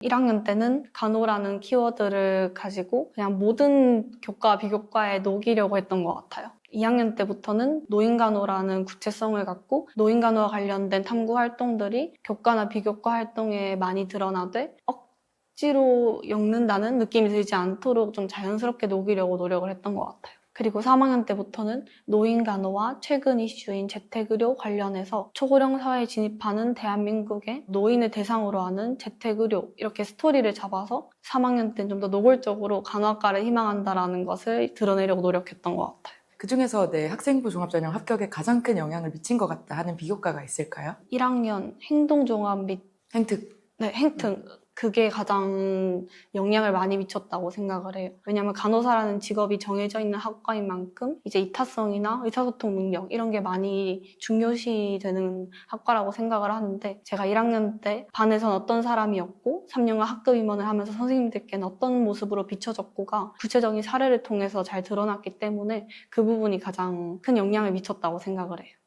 1학년 때는 간호라는 키워드를 가지고 그냥 모든 교과, 비교과에 녹이려고 했던 것 같아요. 2학년 때부터는 노인간호라는 구체성을 갖고 노인간호와 관련된 탐구 활동들이 교과나 비교과 활동에 많이 드러나되 억지로 엮는다는 느낌이 들지 않도록 좀 자연스럽게 녹이려고 노력을 했던 것 같아요. 그리고 3학년 때부터는 노인 간호와 최근 이슈인 재택의료 관련해서 초고령 사회에 진입하는 대한민국의 노인을 대상으로 하는 재택의료 이렇게 스토리를 잡아서 3학년 때는 좀 더 노골적으로 간호학과를 희망한다라는 것을 드러내려고 노력했던 것 같아요. 그 중에서 내 학생부 종합전형 합격에 가장 큰 영향을 미친 것 같다 하는 비교과가 있을까요? 1학년 행동종합 및 행특. 네, 행튼 그게 가장 영향을 많이 미쳤다고 생각을 해요. 왜냐하면 간호사라는 직업이 정해져 있는 학과인 만큼 이제 이타성이나 의사소통 능력 이런 게 많이 중요시되는 학과라고 생각을 하는데 제가 1학년 때 반에선 어떤 사람이었고 3년간 학급 임원을 하면서 선생님들께는 어떤 모습으로 비춰졌고가 구체적인 사례를 통해서 잘 드러났기 때문에 그 부분이 가장 큰 영향을 미쳤다고 생각을 해요.